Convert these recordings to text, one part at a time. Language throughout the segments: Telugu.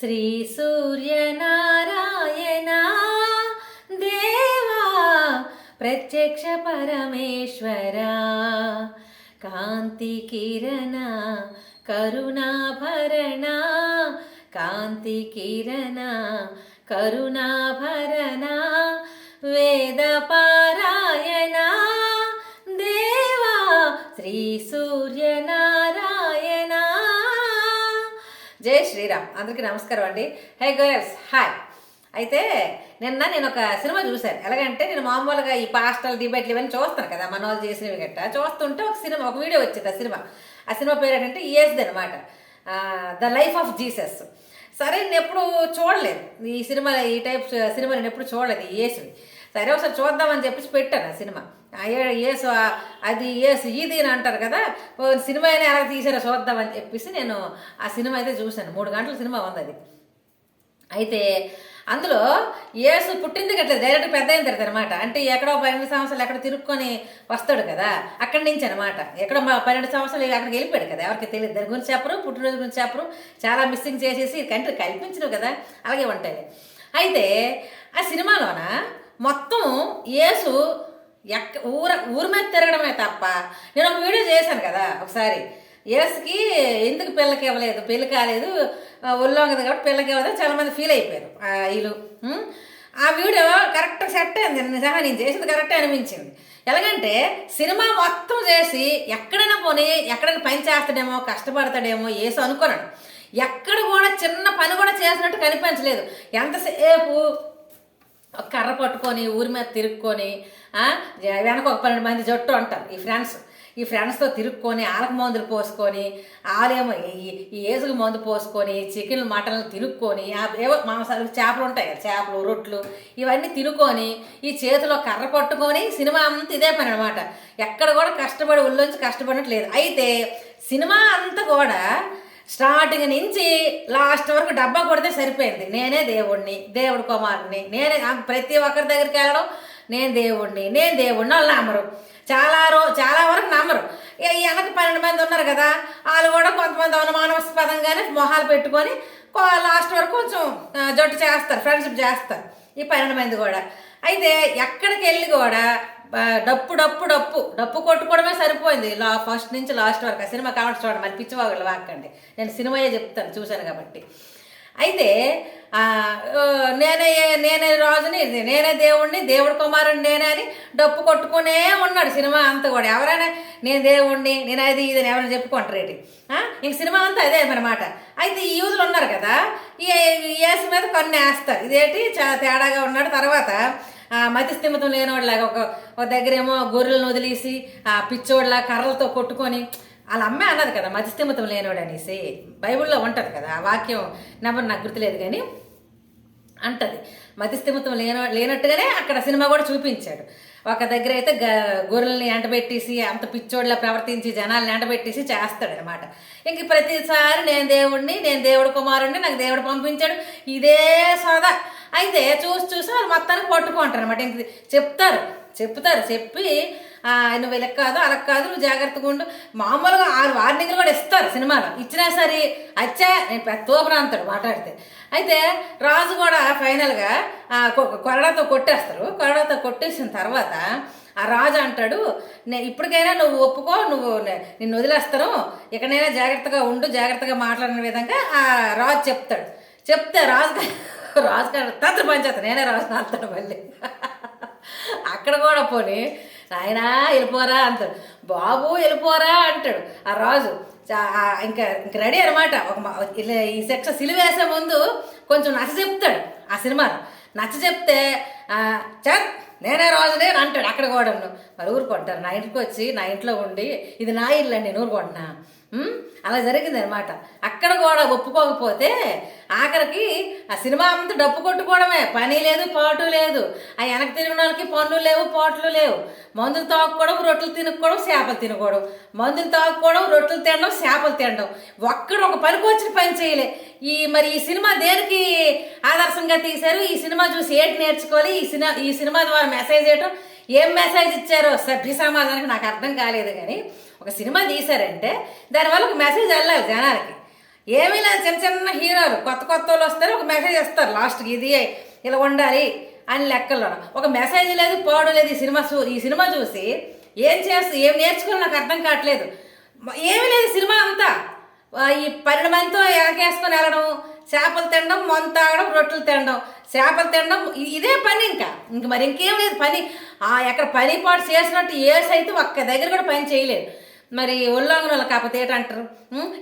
श्री श्रीसूर्यनारायण देवा प्रत्यक्ष परमेश्वरा कान्तिकिरण करुणाभरणा कान्तिकिरण करुणाभरणा वेदपारायणा देवा श्रीसू శ్రీరామ్. అందరికీ నమస్కారం అండి. హై గర్ల్స్ హాయ్ అయితే నిన్న నేను ఒక సినిమా చూశాను. ఎలాగంటే నేను మామూలుగా ఈ పాస్టల్ డిబేట్లు ఇవన్నీ చూస్తాను కదా మనోజ్ చేసినవి గట్ట. చూస్తుంటే ఒక సినిమా ఒక వీడియో వచ్చింది ఆ సినిమా. ఆ సినిమా పేరు ఏంటంటే ఈఎస్ది అనమాట ద లైఫ్ ఆఫ్ జీసస్ సరే నేను ఎప్పుడు చూడలేదు. ఈ సినిమా ఈ టైప్ సినిమా నేను ఎప్పుడు చూడలేదు ఈ యేసుని సరే ఒకసారి చూద్దామని చెప్పేసి పెట్టాను ఆ సినిమా. ఏసు యేసు అది యేసు ఇది అని అంటారు కదా? ఓ సినిమా అయినా ఎలా తీసారో చూద్దామని చెప్పేసి నేను ఆ సినిమా అయితే చూశాను. మూడు గంటల సినిమా ఉంది అది. అయితే అందులో యేసు పుట్టింది కట్టలేదు డైరెక్ట్ పెద్ద అయిన తర్వాత అనమాట అంటే ఎక్కడో పన్నెండు సంవత్సరాలు ఎక్కడ తిరుక్కొని వస్తాడు కదా అక్కడి నుంచి అనమాట ఎక్కడో మా పన్నెండు సంవత్సరాలు అక్కడికి వెళ్ళిపోయాడు కదా ఎవరికి తెలియదు. దాని గురించి చెప్పరు పుట్టినరోజు గురించి చెప్పరు. చాలా మిస్సింగ్ చేసేసి కంట్రీ కల్పించరు కదా అలాగే ఉంటాయి. అయితే ఆ సినిమాలోన మొత్తం యేసు ఎక్క ఊర ఊరి మీద తిరగడమే తప్ప నేను ఒక వీడియో చేశాను కదా ఒకసారి. ఏసుకి ఎందుకు పిల్లకి ఇవ్వలేదు? పెళ్ళి కాలేదు. ఆ, ఒళ్ళో కాబట్టి పిల్లకి ఇవ్వలేదు చాలా మంది ఫీల్ అయిపోయారు. ఆ వీళ్ళు. ఆ వీడియో కరెక్ట్ సెట్ అయింది. నిజంగా నేను చేసింది కరెక్టే అనిపించింది. ఎలాగంటే సినిమా మొత్తం చేసి ఎక్కడైనా పోనీ ఎక్కడైనా పని చేస్తాడేమో కష్టపడతాడేమో ఏసు అనుకున్నాడు ఎక్కడ కూడా చిన్న పని కూడా చేసినట్టు కనిపించలేదు. ఎంతసేపు కర్ర పట్టుకొని ఊరి మీద తిరుక్కొని వెనక ఒక పన్నెండు మంది జట్టు అంటారు ఈ ఫ్రెండ్స్. ఈ ఫ్రెండ్స్తో తిరుక్కొని ఆలకు మందులు పోసుకొని ఆలేమో ఈ ఈ ఏసుకు మందు పోసుకొని చికెన్ మటన్లు తినుక్కొని ఏవో మాంసాలు చేపలు ఉంటాయి చేపలు రొట్లు ఇవన్నీ తినుకొని ఈ చేతిలో కర్ర పట్టుకొని సినిమా అంతా ఇదే పని అనమాట ఎక్కడ కూడా కష్టపడి ఒళ్ళొంచి కష్టపడట్లేదు అయితే సినిమా అంతా కూడా స్టార్టింగ్ నుంచి లాస్ట్ వరకు డబ్బా కొడితే సరిపోయింది. నేనే దేవుణ్ణి దేవుడు కుమారుని నేనే ప్రతి ఒక్కరి దగ్గరికి వెళ్ళడం నేను దేవుణ్ణి నేను దేవుణ్ణి వాళ్ళు నమ్మరు. చాలా రో చాలా వరకు నమ్మరు. ఇక వెనక పన్నెండు మంది ఉన్నారు కదా వాళ్ళు కూడా కొంతమంది అనుమానాస్పదంగానే మొహాలు పెట్టుకొని కో- లాస్ట్ వరకు కొంచెం జట్టు చేస్తారు ఫ్రెండ్షిప్ చేస్తారు ఈ పన్నెండు మంది కూడా. అయితే ఎక్కడికి వెళ్ళి కూడా డప్పు డప్పు డప్పు. డప్పు కొట్టుకోవడమే సరిపోయింది. లా ఫస్ట్ నుంచి లాస్ట్ వరకు. ఆ సినిమా కామెంట్స్ చూడండి మరి పిచ్చివాగులు వాక్కండి. నేను సినిమాయే చెప్తాను చూశాను కాబట్టి. అయితే నేనే నేనే రాజుని నేనే దేవుణ్ణి దేవుడు కుమారుని నేనే అని డప్పు కొట్టుకునే ఉన్నాడు సినిమా అంతా కూడా. ఎవరైనా నేను దేవుణ్ణి నేను అది ఇది అని ఎవరైనా చెప్పుకుంటారు ఏంటి? ఇంక సినిమా అంతా అదే అనమాట అయితే ఈ యూదులు ఉన్నారు కదా ఈ ఈ మీద కొన్ని వేస్తారు. ఇదేంటి? చాలా తేడాగా ఉన్నాడు. తర్వాత ఆ, మతి లేనివాడిలాగా ఒక ఒక దగ్గరేమో గొర్రెలను వదిలేసి ఆ పిచ్చోడ్లా కర్రలతో కొట్టుకొని వాళ్ళ అమ్మే అన్నది కదా మతి లేనివాడు అనేసి. బైబిల్లో ఉంటుంది కదా ఆ వాక్యం నెంబర్ నాకు గుర్తులేదు కానీ అంటది. మతి లేన లేనట్టుగానే అక్కడ సినిమా కూడా చూపించాడు. ఒక దగ్గర అయితే గ గొర్రెల్ని ఎంటబెట్టేసి అంత పిచ్చోడ్లా ప్రవర్తించి జనాల్ని ఎంటబెట్టేసి చేస్తాడనమాట. ఇంక ప్రతిసారి నేను దేవుడిని నేను దేవుడు కుమారుడిని నాకు దేవుడు పంపించాడు. ఇదే సోదా. అయితే చూసి చూసి వాళ్ళు మొత్తానికి పట్టుకుంటారు అనమాట ఇంక చెప్తారు చెప్తారు చెప్పి నువ్వు ఇలా కాదు అలా కాదు నువ్వు జాగ్రత్తగా ఉండు. మామూలుగా ఆరు వార్నింగ్లు కూడా ఇస్తారు సినిమాలో. ఇచ్చినా సరే అచ్చా నేను పెద్ద తోపరాంతాడు మాట్లాడితే. అయితే రాజు కూడా ఫైనల్గా కొరడాతో కొట్టేస్తారు. కొరడాతో కొట్టేసిన తర్వాత ఆ రాజు అంటాడు నే ఇప్పటికైనా నువ్వు ఒప్పుకో నువ్వు నిన్ను వదిలేస్తాను. ఇకనైనా జాగ్రత్తగా ఉండు జాగ్రత్తగా మాట్లాడిన విధంగా ఆ రాజు చెప్తాడు. చెప్తే రాజు రాజు గారు తంత్ర పంచేస్తాను నేనే రాజు అంటాడు మళ్ళీ అక్కడ కూడా పోనీ నాయనా వెళ్ళిపోరా అంటాడు. బాబు వెళ్ళిపోరా అంటాడు. ఆ రాజు ఇంకా ఇంక రెడీ అనమాట ఒక మా- ఇలా ఈ శిక్ష సిలివేసే ముందు కొంచెం నచ్చ చెప్తాడు ఆ సినిమాలో. నచ్చ చెప్తే చత్ నేనే రాజునే అంటాడు అక్కడ కూడా మరి ఊరుకుంటారు. నా ఇంటికి వచ్చి నా ఇంట్లో ఉండి ఇది నా ఇల్లు అండి నేను ఊరుకుంటున్నా అలా జరిగింది అనమాట అక్కడ కూడా ఒప్పుకోకపోతే ఆఖరికి ఆ సినిమా అంతా డప్పు కొట్టుకోవడమే. పని లేదు పాటు లేదు. ఆ వెనక తిరిగిన వాళ్ళకి పనులు లేవు పాటలు లేవు. మందులు తాగుకోవడం రొట్టెలు తినుకోవడం చేపలు తినుకోవడం మందులు తాగుకోవడం రొట్టెలు తినడం చేపలు తినడం. ఒక్కడ ఒక పనికి వచ్చిన పని చేయలే. ఈ మరి ఈ సినిమా దేనికి ఆదర్శంగా తీశారు? ఈ సినిమా చూసి ఏంటి నేర్చుకోవాలి? ఈ సినిమా ఈ సినిమా ద్వారా మెసేజ్ చేయటం ఏం మెసేజ్ ఇచ్చారో? సభ్య సమాజానికి నాకు అర్థం కాలేదు కానీ ఒక సినిమా తీశారంటే దానివల్ల ఒక మెసేజ్ వెళ్ళాలి జనాలకి. ఏమీ లేదు చిన్న చిన్న హీరోలు కొత్త కొత్త వాళ్ళు వస్తారు ఒక మెసేజ్ ఇస్తారు లాస్ట్కి ఇది ఇలా ఉండాలి అని లెక్కల్లో. ఒక మెసేజ్ లేదు పోవడం లేదు ఈ సినిమా చూ ఈ సినిమా చూసి ఏం చేస్తూ ఏం నేర్చుకోవాలి నాకు అర్థం కావట్లేదు. ఏమీ లేదు సినిమా అంతా. ఈ పన్నెండు మందితో ఎగకేసుకొని వెళ్ళడం చేపలు తినడం మొంత తాగడం రొట్టెలు తినడం చేపలు తినడం ఇదే పని ఇంకా. ఇంక మరి ఇంకేం లేదు పని. ఆ, ఎక్కడ పని పాటు చేసినట్టు ఏసైతే ఒక్క దగ్గర కూడా పని చేయలేదు. మరి ఒళ్ళంగున వాళ్ళు కాకపోతే ఏంటంటారు?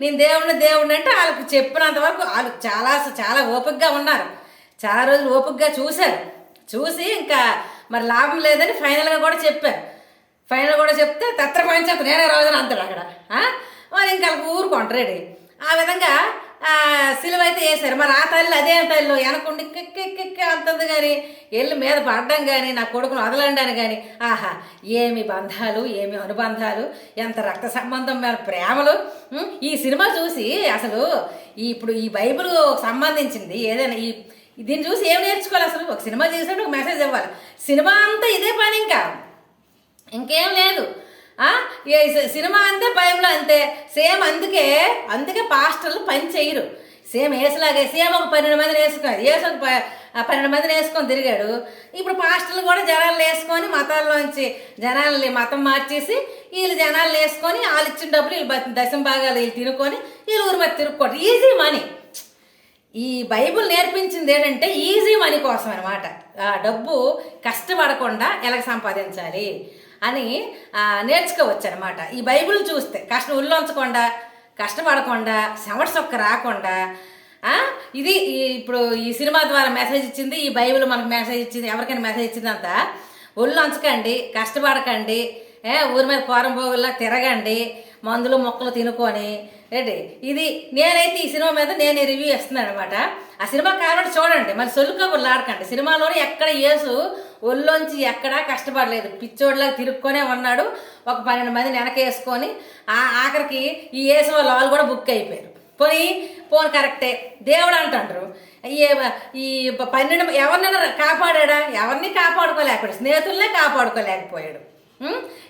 నేను దేవుడిని దేవుడిని అంటే వాళ్ళకి చెప్పినంత వరకు వాళ్ళు చాలా చాలా ఓపికగా ఉన్నారు. చాలా రోజులు ఓపికగా చూశారు. చూసి ఇంకా మరి లాభం లేదని ఫైనల్గా కూడా చెప్పారు. ఫైనల్ కూడా చెప్తే తత్ర పంచాయతీ నేనే రోజున అంటాడు అక్కడ. మరి ఇంకా వాళ్ళకి ఊరుకుంటారు ఆ విధంగా సిలువైతే అయితే వేశారు. మరి ఆ తల్లి అదే తల్లి వెనకుండి కిక్కిక్కిక్ అంటుంది కానీ వెళ్ళి మీద పడడం కానీ నా కొడుకును వదలండి కానీ ఆహా ఏమి బంధాలు ఏమి అనుబంధాలు ఎంత రక్త సంబంధం మీద ప్రేమలు? ఈ సినిమా చూసి అసలు ఇప్పుడు ఈ బైబిల్ సంబంధించింది. ఏదైనా ఈ దీన్ని చూసి ఏం నేర్చుకోవాలి అసలు? ఒక సినిమా చేసినట్టు ఒక మెసేజ్ ఇవ్వాలి. సినిమా అంతా ఇదే పని ఇంకా. ఇంకేం లేదు. సినిమా అంతే భయంలో అంతే. సేమ్ అందుకే అందుకే పాస్టర్లు పని చేయరు. సేమ్ ఏసులాగే సేమ్ ఒక పన్నెండు మందిని వేసుకున్నాడు ఏసు ఒక ప- పన్నెండు మందిని వేసుకొని తిరిగాడు. ఇప్పుడు పాస్టర్లు కూడా జనాలు వేసుకొని మతాల్లోంచి జనాల్ని మతం మార్చేసి వీళ్ళు జనాలు వేసుకొని వాళ్ళు ఇచ్చిన డబ్బులు వీళ్ళు దశం భాగాలు వీళ్ళు తినుకొని వీళ్ళు ఊరి మీద తిరుక్కోవడం. Easy money. ఈ బైబుల్ నేర్పించింది ఏంటంటే ఈజీ మనీ కోసం అనమాట డబ్బు కష్టపడకుండా ఎలా సంపాదించాలి అని నేర్చుకోవచ్చు అనమాట ఈ బైబిల్ చూస్తే కష్టం ఉల్లంచకుండా కష్టపడకుండా చెమట సొక్క రాకుండా ఇది ఇప్పుడు ఈ సినిమా ద్వారా మెసేజ్ ఇచ్చింది ఈ బైబిల్ మనకు మెసేజ్ ఇచ్చింది ఎవరికైనా మెసేజ్ ఇచ్చిందంతా ఒళ్ళు అంచకండి కష్టపడకండి ఊరి మీద పోరం పోగుల్లా తిరగండి మందులు మొక్కలు తినుకొని ఏంటి? ఇది నేనైతే ఈ సినిమా మీద నేను రివ్యూ ఇస్తున్నాను అనమాట ఆ సినిమా కాబట్టి చూడండి. మరి సొల్లు కబుర్లు ఆడకండి. సినిమాలోనే ఎక్కడ యేసు ఒళ్ళోంచి ఎక్కడా కష్టపడలేదు. పిచ్చోడ్లాగా తిరుక్కొనే ఉన్నాడు. ఒక పన్నెండు మందిని వెనకేసుకొని ఆ ఆఖరికి ఈ యేసు వాళ్ళ వాళ్ళు కూడా బుక్ అయిపోయారు. పోనీ పోను కరెక్టే. దేవుడు అంటారు ఈ ఈ పన్నెండు ఎవరినైనా కాపాడా ఎవరిని కాపాడుకోలేకపోయాడు? స్నేహితులనే కాపాడుకోలేకపోయాడు.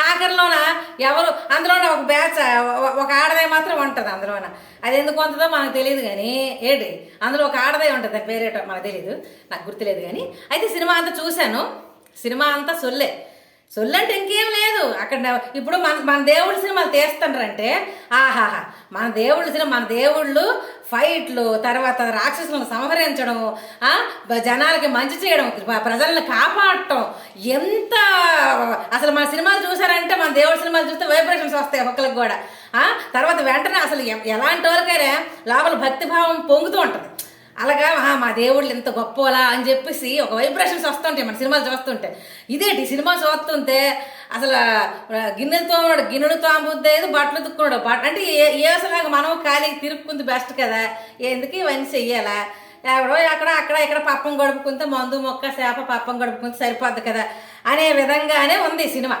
ఆఖరిలోన? ఎవరు? అందులోన ఒక బ్యాచ్? ఒక ఆడదే మాత్రం ఉంటుంది అందులోన? అది ఎందుకు ఉంటుందో మనకు తెలియదు కానీ ఏడు. అందులో ఒక ఆడదే ఉంటుంది దాని పేరేటో మనకు తెలియదు నాకు గుర్తులేదు కానీ అయితే సినిమా అంతా చూశాను. సినిమా అంతా సొల్లే. సొల్లంటే ఇంకేం లేదు. అక్కడ ఇప్పుడు మన మన దేవుడి సినిమాలు తీస్తుండ్రంటే ఆహాహా మన దేవుడి సినిమా మన దేవుళ్ళు ఫైట్లు తర్వాత రాక్షసులను సంహరించడం జనాలకి మంచి చేయడం ప్రజలను కాపాడటం ఎంత అసలు మన సినిమాలు చూసారంటే మన దేవుడి సినిమాలు చూస్తే వైబ్రేషన్స్ వస్తాయి ఒక్కరికి కూడా. తర్వాత వెంటనే అసలు ఎలాంటి వరకైనా లోపల భక్తిభావం పొంగుతూ ఉంటుంది. అలాగా మా దేవుళ్ళు ఇంత గొప్పలా అని చెప్పేసి ఒక వైబ్రేషన్స్ వస్తుంటాయి మన సినిమాలు చూస్తుంటే. ఇదేంటి? సినిమా చూస్తుంటే అసలు గిన్నెలు తోమడు గిన్నెలు తోమబుద్దేది బట్టలు తుక్కున్నాడు బట్ట అంటే ఏ ఏసలాగా మనం ఖాళీ తిరుక్కుంది బెస్ట్ కదా. ఎందుకు ఇవన్నీ చెయ్యాలా? ఎవడో ఎక్కడ అక్కడ ఇక్కడ పప్పం గడుపుకుంటే మందు మొక్క చేప పప్పం గడుపుకుంటే సరిపోద్ది కదా అనే విధంగానే ఉంది ఈ సినిమా.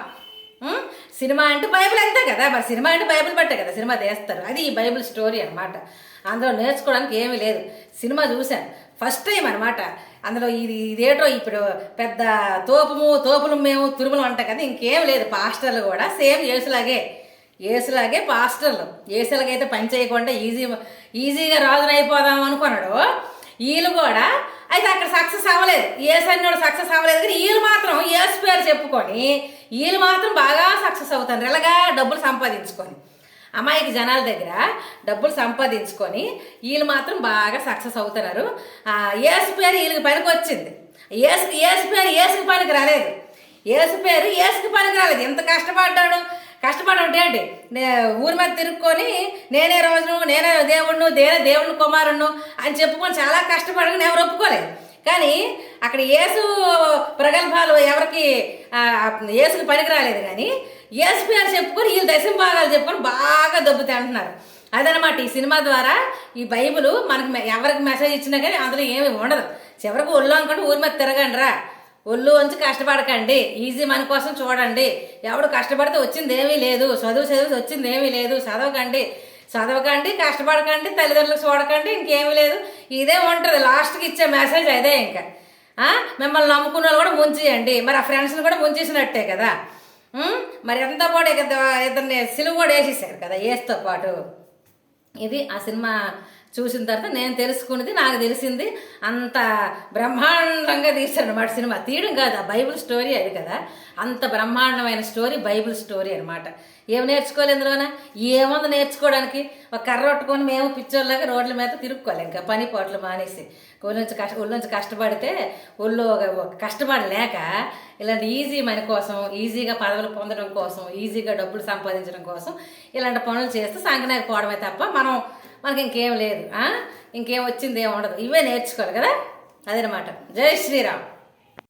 సినిమా అంటే బైబిల్ అంతే కదా. మరి సినిమా అంటే బైబిల్ బట్టే కదా సినిమా తీస్తారు. అది ఈ బైబిల్ స్టోరీ అనమాట అందులో నేర్చుకోవడానికి ఏమీ లేదు. సినిమా చూశాను. ఫస్ట్ టైం అనమాట అందులో ఇది ఇదేటో ఇప్పుడు పెద్ద తోపుము తోపులు మేము తురుములు అంటాం కదా ఇంకేం లేదు. పాస్టర్లు కూడా సేమ్ ఏసులాగే ఏసులాగే పాస్టర్లు యేసులకైతే పని చేయకుండా ఈజీ ఈజీగా రాజున అయిపోదాం అనుకున్నాడు. వీళ్ళు కూడా అయితే అక్కడ సక్సెస్ అవ్వలేదు. ఏసు అన్నోడు సక్సెస్ అవ్వలేదు కానీ వీళ్ళు మాత్రం ఏసు పేరు చెప్పుకొని వీళ్ళు మాత్రం బాగా సక్సెస్ అవుతారు. ఎలాగా? డబ్బులు సంపాదించుకొని. అమాయక జనాల దగ్గర డబ్బులు సంపాదించుకొని వీళ్ళు మాత్రం బాగా సక్సెస్ అవుతున్నారు. ఏసు పేరు వీళ్ళకి పనికి వచ్చింది. ఏసు ఏసు పేరు ఏసుకి పనికి రాలేదు. ఏసు పేరు ఏసుకి పనికి రాలేదు. ఎంత కష్టపడ్డాడు? కష్టపడి ఉంటాయండి నే ఊరి మీద తిరుక్కొని నేనే రోజును నేనే దేవుణ్ణు నేనే దేవుని కుమారుణ్ణు అని చెప్పుకొని చాలా కష్టపడని ఎవరు ఒప్పుకోలేదు. కానీ అక్కడ యేసు ప్రగల్భాలు ఎవరికి ఏసుకు యేసుకి పనికి రాలేదు కానీ ఎస్పీఆర్ చెప్పుకొని వీళ్ళు దశం భాగాలు చెప్పుకొని బాగా దెబ్బతి అంటున్నారు. అదనమాట ఈ సినిమా ద్వారా ఈ బైబిల్ మనకి ఎవరికి మెసేజ్ ఇచ్చినా కానీ అందులో ఏమి ఉండదు. చివరికి ఒళ్ళు అనుకుంటే ఊరి మీద తిరగండి రా. ఒళ్ళు ఉంచి కష్టపడకండి. ఈజీ మన కోసం చూడండి. ఎవడు కష్టపడితే వచ్చింది ఏమీ లేదు. చదువు చదువు వచ్చింది ఏమీ లేదు. చదవకండి. చదవకండి కష్టపడకండి తల్లిదండ్రులు చూడకండి ఇంకేమీ లేదు. ఇదే ఉంటుంది. లాస్ట్కి ఇచ్చే మెసేజ్ అదే ఇంకా. మిమ్మల్ని నమ్ముకున్న వాళ్ళు కూడా ముంచేయండి. మరి ఆ ఫ్రెండ్స్ని కూడా ముంచేసినట్టే కదా. మరి ఎంత పాటు ఇద్దరిని సిలువ కూడా వేసేసారు కదా ఏస్తో పాటు. ఇది ఆ సినిమా చూసిన తర్వాత నేను తెలుసుకున్నది నాకు తెలిసింది అంత బ్రహ్మాండంగా తీశాడు అనమాట సినిమా. తీయడం కాదు ఆ బైబిల్ స్టోరీ అది కదా. అంత బ్రహ్మాండమైన స్టోరీ బైబిల్ స్టోరీ అనమాట ఏం నేర్చుకోవాలి ఇందులోన? ఏముంది నేర్చుకోవడానికి? ఒక కర్ర పట్టుకొని మేము పిచ్చోళ్ళగా రోడ్ల మీద తిరుక్కోవాలి. ఇంకా పని పాటలు మానేసి. ఒళ్ళు నుంచి కష్ట ఒళ్ళు నుంచి కష్టపడితే ఒళ్ళు ఒక- ఒక కష్టపడలేక ఇలాంటి ఈజీ మన కోసం ఈజీగా పదవులు పొందడం కోసం ఈజీగా డబ్బులు సంపాదించడం కోసం ఇలాంటి పనులు చేస్తే సంకనాకి పోవడమే తప్ప మనం మనకి ఇంకేం లేదు ఇంకేం వచ్చింది ఏమి ఉండదు. ఇవే నేర్చుకోవాలి కదా? అదనమాట. జై శ్రీరామ్.